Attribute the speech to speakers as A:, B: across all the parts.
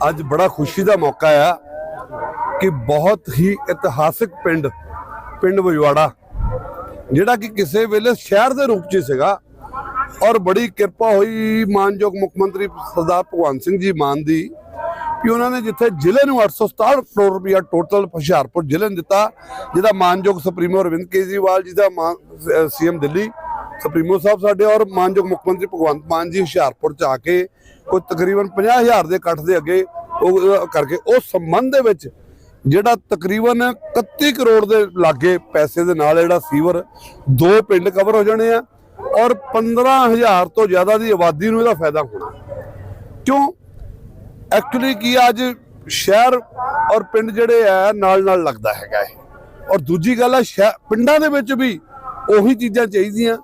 A: ਅੱਜ ਬੜਾ ਖੁਸ਼ੀ ਦਾ ਮੌਕਾ ਆ ਕਿ ਬਹੁਤ ਹੀ ਇਤਿਹਾਸਿਕ ਪਿੰਡ ਪਿੰਡ ਵਜਵਾੜਾ, ਜਿਹੜਾ ਕਿ ਕਿਸੇ ਵੇਲੇ ਸ਼ਹਿਰ ਦੇ ਰੂਪ 'ਚ ਸੀਗਾ ਔਰ ਬੜੀ ਕਿਰਪਾ ਹੋਈ ਮਾਨਯੋਗ ਮੁੱਖ ਮੰਤਰੀ ਸਰਦਾਰ ਭਗਵੰਤ ਸਿੰਘ ਜੀ ਮਾਨ ਦੀ ਕਿ ਉਹਨਾਂ ਨੇ ਜਿੱਥੇ ਜ਼ਿਲ੍ਹੇ ਨੂੰ 867 ਕਰੋੜ ਰੁਪਇਆ ਟੋਟਲ ਹੁਸ਼ਿਆਰਪੁਰ ਜ਼ਿਲ੍ਹੇ ਨੂੰ ਦਿੱਤਾ, ਜਿਹਦਾ ਮਾਨਯੋਗ ਸੁਪਰੀਮੋ ਅਰਵਿੰਦ ਕੇਜਰੀਵਾਲ ਜੀ ਦਾ ਸੀਐਮ ਦਿੱਲੀ ਸੁਪਰੀਮੋ ਸਾਹਿਬ ਸਾਡੇ ਔਰ ਮਾਨਯੋਗ ਮੁੱਖ ਮੰਤਰੀ ਭਗਵੰਤ ਮਾਨ ਜੀ ਹੁਸ਼ਿਆਰਪੁਰ ਚ ਆ ਕੇ ਕੋਈ ਤਕਰੀਬਨ 50000 ਦੇ ਇਕੱਠ ਦੇ ਅੱਗੇ ਉਹ ਕਰਕੇ ਉਸ ਸੰਬੰਧ ਦੇ ਵਿੱਚ ਜਿਹੜਾ ਤਕਰੀਬਨ 31 ਕਰੋੜ ਦੇ ਲਾਗੇ ਪੈਸੇ ਦੇ ਨਾਲ ਜਿਹੜਾ ਸੀਵਰ ਦੋ ਪਿੰਡ ਕਵਰ ਹੋ ਜਾਣੇ ਆ ਔਰ 15000 ਤੋਂ ਜ਼ਿਆਦਾ ਦੀ ਆਬਾਦੀ ਨੂੰ ਇਹਦਾ ਫਾਇਦਾ ਹੋਣਾ। ਕਿਉਂ? ਐਕਚੁਅਲੀ ਕੀ ਆ, ਅੱਜ ਸ਼ਹਿਰ ਔਰ ਪਿੰਡ ਜਿਹੜੇ ਆ ਨਾਲ ਨਾਲ ਲੱਗਦਾ ਹੈਗਾ ਇਹ। ਔਰ ਦੂਜੀ ਗੱਲ ਆ ਸ਼ਹਿ- ਪਿੰਡਾਂ ਦੇ ਵਿੱਚ ਵੀ ਉਹੀ ਚੀਜ਼ਾਂ ਚਾਹੀਦੀਆਂ।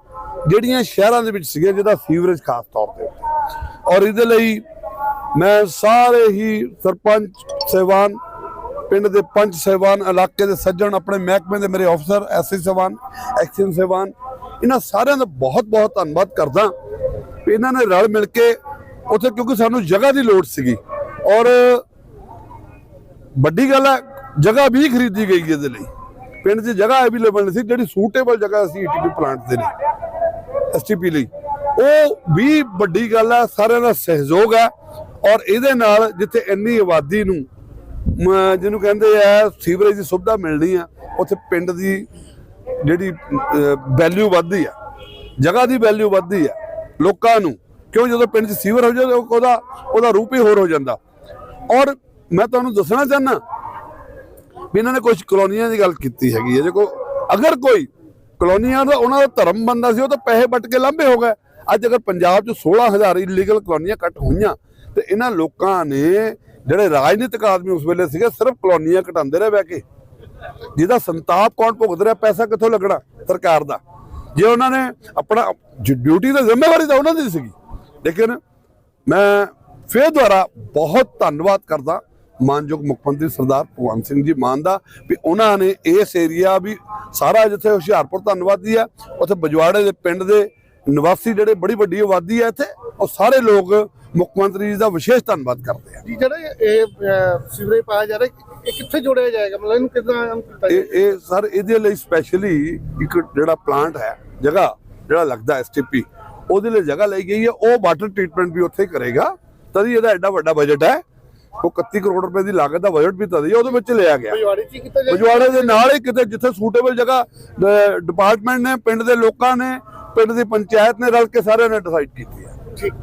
A: ਜਿਹੜੀਆਂ ਸ਼ਹਿਰਾਂ ਦੇ ਵਿੱਚ ਸੀਗੀਆਂ ਜਿਹਦਾ ਸੀਵਰੇਜ ਖਾਸ ਤੌਰ ਤੇ ਔਰ ਇਹਦੇ ਲਈ ਮੈਂ ਸਾਰੇ ਹੀ ਸਰਪੰਚ, ਸਹਿਬਾਨ, ਪਿੰਡ ਦੇ ਪੰਚ ਸਹਿਬਾਨ, ਇਲਾਕੇ ਦੇ ਸੱਜਣ, ਆਪਣੇ ਮਹਿਕਮੇ ਦੇ ਮੇਰੇ ਅਫਸਰ, ਐਸਸੀ ਸਹਿਬਾਨ ਐਕਸ਼ਨ ਸਹਿਬਾਨ, ਇਹਨਾਂ ਸਾਰਿਆਂ ਦਾ ਬਹੁਤ ਬਹੁਤ ਧੰਨਵਾਦ ਕਰਦਾ ਵੀ ਇਹਨਾਂ ਨੇ ਰਲ ਮਿਲ ਕੇ ਉੱਥੇ ਕਿਉਂਕਿ ਸਾਨੂੰ ਜਗ੍ਹਾ ਦੀ ਲੋੜ ਸੀਗੀ। ਔਰ ਵੱਡੀ ਗੱਲ ਹੈ, ਜਗ੍ਹਾ ਵੀ ਖਰੀਦੀ ਗਈ ਇਹਦੇ ਲਈ। ਪਿੰਡ 'ਚ ਜਗ੍ਹਾ ਅਵੇਲੇਬਲ ਨਹੀਂ ਸੀ, ਜਿਹੜੀ ਸੂਟੇਬਲ ਜਗ੍ਹਾ ਸੀ ਈਟੀਪੀ ਪਲਾਂਟ ਦੇ ਲਈ। ਐਸਟੀਪੀ ਲਈ। ਉਹ ਵੀ ਵੱਡੀ ਗੱਲ ਹੈ ਸਾਰਿਆਂ ਦਾ ਸਹਿਯੋਗ ਹੈ ਔਰ ਇਹਦੇ ਨਾਲ ਜਿੱਥੇ ਇੰਨੀ ਆਬਾਦੀ ਨੂੰ ਜਿਹਨੂੰ ਕਹਿੰਦੇ ਆ, ਸੀਵਰੇਜ ਦੀ ਸੁਵਿਧਾ ਮਿਲਣੀ ਆ, ਉੱਥੇ ਪਿੰਡ ਦੀ ਜਿਹੜੀ ਵੈਲਿਊ ਵੱਧਦੀ ਆ, ਜਗ੍ਹਾ ਦੀ ਵੈਲਿਊ ਵੱਧਦੀ ਆ, ਲੋਕਾਂ ਨੂੰ। ਕਿਉਂ? ਜਦੋਂ ਪਿੰਡ 'ਚ ਸੀਵਰ ਹੋ ਜਾਵੇ ਉਹਦਾ ਉਹਦਾ ਰੂਪ ਹੀ ਹੋਰ ਹੋ ਜਾਂਦਾ। ਔਰ ਮੈਂ ਤੁਹਾਨੂੰ ਦੱਸਣਾ ਚਾਹਨਾ ਵੀ ਇਹਨਾਂ ਨੇ ਕੁਝ ਕਲੋਨੀਆਂ ਦੀ ਗੱਲ ਕੀਤੀ ਹੈਗੀ ਹੈ ਦੇਖੋ, ਅਗਰ ਕੋਈ ਕਲੋਨੀਆਂ ਦਾ ਉਹਨਾਂ ਦਾ ਧਰਮ ਬੰਦਾ ਸੀ, ਉਹ ਤਾਂ ਪੈਸੇ ਵੱਟ ਕੇ ਲਾਂਭੇ ਹੋ ਗਏ। ਅੱਜ ਅਗਰ ਪੰਜਾਬ 'ਚ 16000 ਇਲੀਗਲ ਕਲੋਨੀਆਂ ਕੱਟ ਹੋਈਆਂ, ਤੇ ਇਹਨਾਂ ਲੋਕਾਂ ਨੇ ਜਿਹੜੇ ਰਾਜਨੀਤਿਕ ਆਦਮੀ ਉਸ ਵੇਲੇ ਸੀਗੇ, ਸਿਰਫ ਕਲੋਨੀਆਂ ਘਟਾਉਂਦੇ ਰਹੇ ਬਹਿ ਕੇ। ਜਿਹਦਾ ਸੰਤਾਪ ਕੌਣ ਭੁਗਤ ਰਿਹਾ, ਪੈਸਾ ਕਿੱਥੋਂ ਲੱਗਣਾ ਸਰਕਾਰ ਦਾ? ਜੇ ਉਹਨਾਂ ਨੇ ਆਪਣਾ ਡਿਊਟੀ ਦਾ ਜ਼ਿੰਮੇਵਾਰੀ ਤਾਂ ਉਹਨਾਂ ਦੀ ਸੀਗੀ। ਲੇਕਿਨ ਮੈਂ ਫੇਰ ਦੁਆਰਾ ਬਹੁਤ ਧੰਨਵਾਦ ਕਰਦਾ ਮਾਨਯੋਗ ਮੁੱਖ ਮੰਤਰੀ ਸਰਦਾਰ ਭਗਵੰਤ ਸਿੰਘ ਜੀ ਮਾਨ ਦਾ ਵੀ ਉਹਨਾਂ ਨੇ ਇਸ ਏਰੀਆ ਵੀ ਸਾਰਾ ਜਿੱਥੇ ਹੁਸ਼ਿਆਰਪੁਰ ਧੰਨਵਾਦੀ ਆ ਉੱਥੇ ਬਜਵਾੜੇ ਦੇ ਪਿੰਡ ਦੇ ਨਿਵਾਸੀ ਜਿਹੜੇ ਬੜੀ ਵੱਡੀ ਆਬਾਦੀ ਆ ਇੱਥੇ ਉਹ ਸਾਰੇ ਲੋਕ ਮੁੱਖ ਮੰਤਰੀ ਜੀ ਦਾ ਵਿਸ਼ੇਸ਼ ਧੰਨਵਾਦ ਕਰਦੇ ਆ।
B: ਜੀ ਜਿਹੜਾ ਇਹ ਅਹ, ਸੀਵਰੇਜ ਪਾਇਆ ਜਾ ਰਿਹਾ ਇਹ ਕਿੱਥੇ ਜੋੜਿਆ ਜਾਏਗਾ? ਮਤਲਬ ਇਹਨੂੰ ਕਿਦਾਂ
A: ਇਹ ਇਹ ਸਰ ਇਹਦੇ ਲਈ ਸਪੈਸ਼ਲੀ ਇੱਕ ਜਿਹੜਾ ਪਲਾਂਟ ਹੈ ਜਗ੍ਹਾ ਜਿਹੜਾ ਲੱਗਦਾ ਐਸਟੀਪੀ ਉਹਦੇ ਲਈ ਜਗ੍ਹਾ ਲਈ ਗਈ ਹੈ ਉਹ ਵਾਟਰ ਟ੍ਰੀਟਮੈਂਟ ਵੀ ਉੱਥੇ ਹੀ ਕਰੇਗਾ ਤਦੀ ਇਹਦਾ ਐਡਾ ਵੱਡਾ ਬਜਟ ਹੈ। ਉਹ 31 ਕਰੋੜ ਰੁਪਏ ਦੀ ਲਾਗਤ ਦਾ ਬਜਟ ਵੀ ਤਦੀ ਉਹਦੇ ਵਿੱਚ ਲਿਆ ਗਿਆ।
B: ਬਜਵਾੜੀ
A: ਦੇ ਨਾਲ ਹੀ ਕਿਤੇ ਜਿੱਥੇ ਸੂਟੇਬਲ ਜਗ੍ਹਾ ਡਿਪਾਰਟਮੈਂਟ ਨੇ ਪਿੰਡ ਦੇ ਲੋਕਾਂ ਨੇ ਪਿੰਡ ਦੀ ਪੰਚਾਇਤ ਨੇ ਰਲ ਕੇ ਸਾਰਿਆਂ ਨੇ ਡਿਸਾਈਡ ਕੀਤੀ ਹੈ।
B: ਠੀਕ।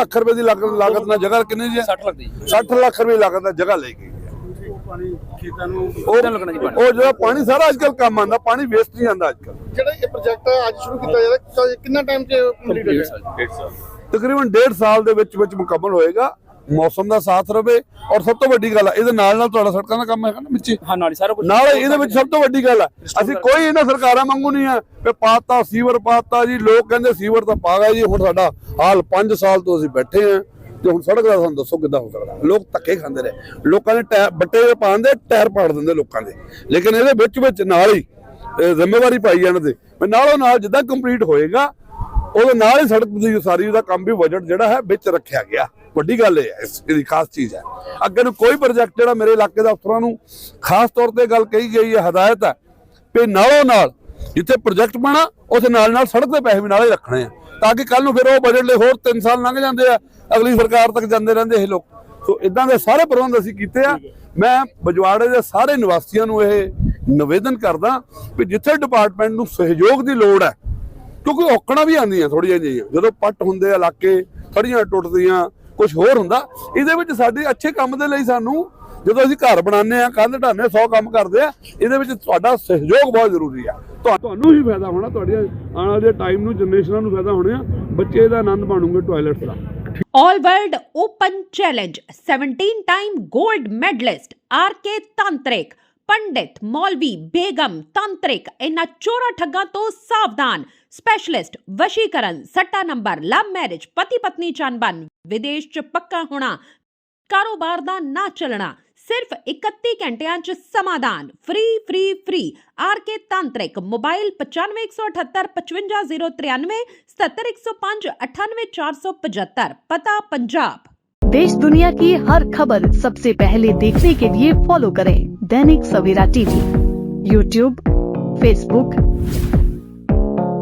A: ਲੱਖ ਰੁਪਏ ਦੀ ਲਾਗਤ ਲਾਗਤ ਨਾਲ ਜਗ੍ਹਾ ਕਿੰਨੀ ਜੀ?
C: 60 ਲੱਗਦੀ
A: 60 ਲੱਖ ਰੁਪਏ ਦੀ ਲਾਗਤ ਨਾਲ ਜਗ੍ਹਾ ਲਈ ਗਈ ਹੈ।
B: ਪਾਣੀ ਖੇਤਾਂ ਨੂੰ
A: ਉਹ
C: ਲੱਗਣਾ ਜੀ ਪਾਣੀ।
A: ਉਹ ਜਿਹੜਾ ਪਾਣੀ ਸਾਰਾ ਅੱਜ ਕੱਲ ਕੰਮ ਆਉਂਦਾ ਪਾਣੀ ਵੇਸਟ ਨਹੀਂ ਜਾਂਦਾ ਅੱਜ ਕੱਲ
B: ਜਿਹੜਾ ਇਹ ਪ੍ਰੋਜੈਕਟ ਅੱਜ ਸ਼ੁਰੂ ਕੀਤਾ ਜਾ ਰਿਹਾ ਕਿੰਨਾ ਟਾਈਮ ਚ ਕੰਪਲੀਟ ਹੋ ਜਾਏਗਾ?
A: ਤਕਰੀਬਨ 1.5 ਸਾਲ ਦੇ ਵਿੱਚ ਵਿੱਚ ਮੁਕੰਮਲ ਹੋਏਗਾ। ਮੌਸਮ ਦਾ ਸਾਥ ਰਵੇ ਔਰ ਸਭ ਤੋਂ ਵੱਡੀ ਗੱਲ ਹੈ ਇਹਦੇ ਨਾਲ ਨਾਲ ਤੁਹਾਡਾ ਸੜਕਾਂ ਦਾ ਕੰਮ ਹੈਗਾ ਨਾ ਵਿੱਚ ਹੀ।
C: ਨਾਲ ਹੀ ਸਾਰਾ ਕੁਝ
A: ਨਾਲ ਇਹਦੇ ਵਿੱਚ ਸਭ ਤੋਂ ਵੱਡੀ ਗੱਲ ਹੈ ਅਸੀਂ ਕੋਈ ਇਹਨਾਂ ਸਰਕਾਰਾਂ ਵਾਂਗੂ ਨਹੀਂ ਹੈ ਕਿ ਪਾਤਾ ਸੀਵਰ ਪਾਤਾ ਜੀ ਲੋਕ ਕਹਿੰਦੇ ਸੀਵਰ ਤਾਂ ਪਾ ਗਏ ਜੀ ਹੁਣ ਸਾਡਾ ਹਾਲ 5 ਸਾਲ ਤੋਂ ਅਸੀਂ ਬੈਠੇ ਹਾਂ ਤੇ ਹੁਣ ਸੜਕ ਦਾ ਸਾਨੂੰ ਦੱਸੋ ਕਿੱਦਾਂ ਹੋ ਸਕਦਾ? ਲੋਕ ਧੱਕੇ ਖਾਂਦੇ ਰਹੇ ਲੋਕਾਂ ਟਾਇਰ ਬੱਟੇ ਦੇ ਪਾਉਂਦੇ ਟਾਇਰ ਪਾੜ ਦਿੰਦੇ ਲੋਕਾਂ ਦੇ। ਲੇਕਿਨ ਇਹਦੇ ਵਿੱਚ ਵਿੱਚ ਨਾਲ ਹੀ ਜ਼ਿੰਮੇਵਾਰੀ ਪਾਈ ਜਾਣ ਦੇ। ਮੈਂ ਨਾਲੋਂ ਨਾਲ ਜਿੱਦਾਂ ਕੰਪਲੀਟ ਹੋਏਗਾ ਉਹਦੇ ਨਾਲ ਹੀ ਸੜਕ ਦੀ ਸਾਰੀ ਦਾ ਕੰਮ ਵੀ ਬਜਟ ਜਿਹੜਾ ਹੈ ਵਿੱਚ ਰੱਖਿਆ ਗਿਆ। ਵੱਡੀ ਗੱਲ ਇਹ ਹੈ ਇਹਦੀ ਖਾਸ ਚੀਜ਼ ਹੈ। ਅੱਗੇ ਨੂੰ ਕੋਈ ਪ੍ਰੋਜੈਕਟ ਜਿਹੜਾ ਮੇਰੇ ਇਲਾਕੇ ਦੇ ਅਫਸਰਾਂ ਨੂੰ ਖਾਸ ਤੌਰ ਤੇ ਗੱਲ ਕਹੀ ਗਈ ਹੈ, ਹਦਾਇਤ ਹੈ ਵੀ ਨਾਲੋਂ ਨਾਲ ਜਿੱਥੇ ਪ੍ਰੋਜੈਕਟ ਬਣਾ ਉਹਦੇ ਨਾਲ ਨਾਲ ਸੜਕ ਦੇ ਪੈਸੇ ਵੀ ਨਾਲੇ ਰੱਖਣੇ ਆ। ਤਾਂ ਕਿ ਕੱਲ ਨੂੰ ਫਿਰ ਉਹ ਬਜਟ ਲਈ ਹੋਰ 3 ਸਾਲ ਲੰਘ ਜਾਂਦੇ ਆ, ਅਗਲੀ ਸਰਕਾਰ ਤੱਕ ਜਾਂਦੇ ਰਹਿੰਦੇ ਇਹ ਲੋਕ। ਸੋ ਇਦਾਂ ਦੇ ਸਾਰੇ ਪ੍ਰਬੰਧ ਅਸੀਂ ਕੀਤੇ ਆ। ਮੈਂ ਬਜਵਾੜੇ ਦੇ ਸਾਰੇ ਨਿਵਾਸੀਆਂ ਨੂੰ ਇਹ ਨਿਵੇਦਨ ਕਰਦਾ ਵੀ ਜਿੱਥੇ ਡਿਪਾਰਟਮੈਂਟ ਨੂੰ ਸਹਿਯੋਗ ਦੀ ਲੋੜ ਹੈ, ਕਿਉਂਕਿ ਔਕੜਾਂ ਵੀ ਆਉਂਦੀਆਂ ਥੋੜੀਆਂ ਜਿਹੀਆਂ। ਜਦੋਂ ਪੱਟ ਹੁੰਦੇ ਆ ਇਲਾਕੇ ਥੜੀਆਂ ਟੁੱਟਦੀਆਂ ਕੁਝ ਹੋਰ ਹੁੰਦਾ। ਇਹਦੇ ਵਿੱਚ ਸਾਡੇ ਅੱਛੇ ਕੰਮ ਦੇ ਲਈ ਸਾਨੂੰ ਜਦੋਂ ਅਸੀਂ ਘਰ ਬਣਾਉਂਦੇ ਆ ਕੰਧ ਢਾਉਂਦੇ 100 ਕੰਮ ਕਰਦੇ ਆ ਇਹਦੇ ਵਿੱਚ ਤੁਹਾਡਾ ਸਹਿਯੋਗ ਬਹੁਤ ਜ਼ਰੂਰੀ ਆ। ਤੁਹਾਨੂੰ ਹੀ ਫਾਇਦਾ ਹੋਣਾ ਤੁਹਾਡੇ ਆਉਣ ਵਾਲੇ ਟਾਈਮ ਨੂੰ ਜਨਰੇਸ਼ਨਾਂ ਨੂੰ ਫਾਇਦਾ ਹੋਣਾ, ਬੱਚੇ ਦਾ ਆਨੰਦ ਮਾਣੂਗੇ ਟਾਇਲਟਸ ਦਾ।
D: All World Open Challenge 17 time gold medalist RK Tantrik Pandit Maulvi Begum Tantrik ਇਹਨਾਂ ਚੋਰਾ ਠੱਗਾਂ ਤੋਂ ਸਾਵਧਾਨ। ਸਪੈਸ਼ਲਿਸਟ ਵਸ਼ੀਕਰਨ ਸੱਟਾ ਨੰਬਰ ਲਵ ਮੈਰਿਜ ਪਤੀ ਪਤਨੀ ਚੰਬਨ ਵਿਦੇਸ਼ ਚ ਪੱਕਾ ਹੋਣਾ ਕਾਰੋਬਾਰ ਦਾ ਨਾ ਚੱਲਣਾ ਸਿਰਫ 31 ਘੰਟਿਆਂ ਚ ਸਮਾਧਾਨ free free free RK ਤਾਂਤਰਿਕ mobile 9518 55093 77105 98475 ਪਤਾ ਪੰਜਾਬ
C: देश दुनिया की हर खबर सबसे पहले देखने के लिए फॉलो करें Dainik Savera TV YouTube Facebook